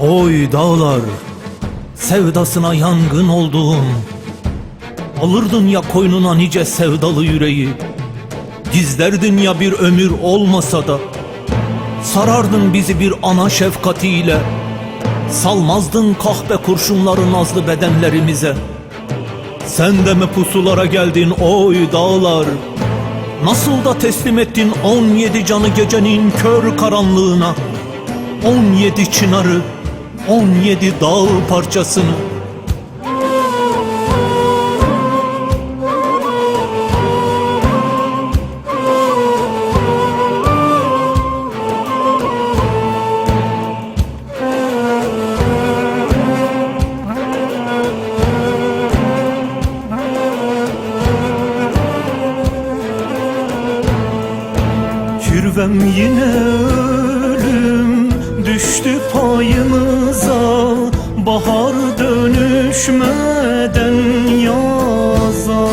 Oy dağlar, sevdasına yangın oldum. Alırdın ya koynuna nice sevdalı yüreği. Gizlerdin ya bir ömür olmasa da. Sarardın bizi bir ana şefkatiyle. Salmazdın kahpe kurşunları nazlı bedenlerimize. Sen de mi pusulara geldin oy dağlar? Nasıl da teslim ettin 17 canı gecenin kör karanlığına? 17 çınarı, 17 dağ parçasını. Kirvem yine düştü payımıza Bahar dönüşmeden yaza.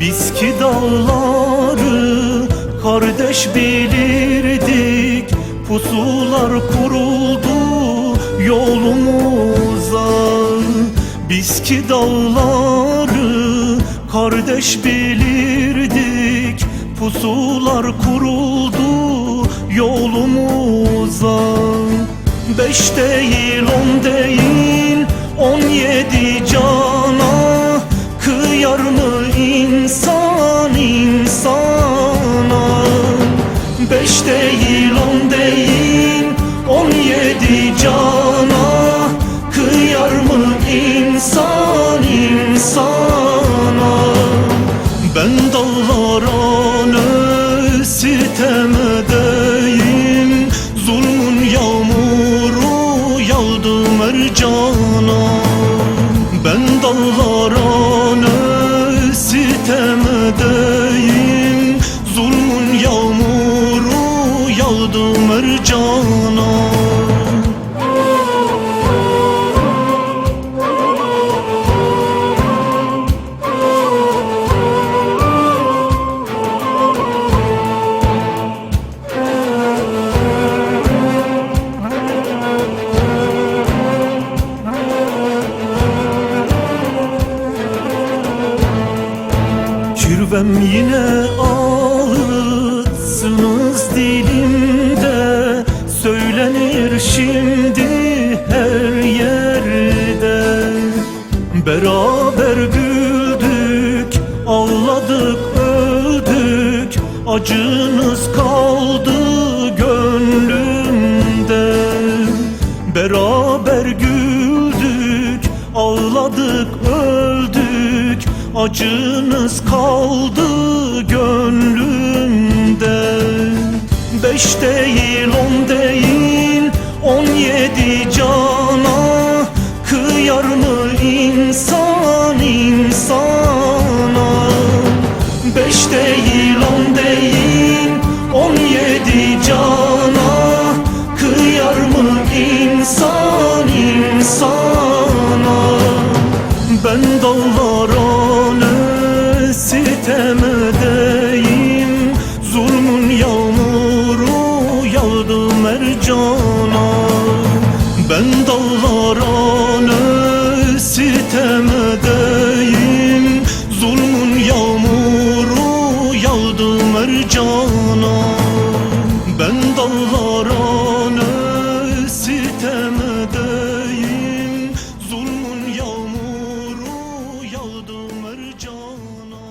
Biz ki dağları kardeş bilirdik Pusular kuruldu yolumuza. Biz ki dağları kardeş bilirdik Pusular kuruldu yolumuza Beş değil on değil on yedi cana The. Kirvem yine ağıtsınız dilimde. Söylenir şimdi her yerde. Beraber güldük, ağladık, öldük. Acınız kaldı gönlümde. Beraber güldük, ağladık, öldük Acınız kaldı gönlümde. Beş değil on değil on yedi cana. Kıyar mı insan insana? Beş değil on değil on yedi cana. Kıyar mı insan insana? Ben dağlara var canım.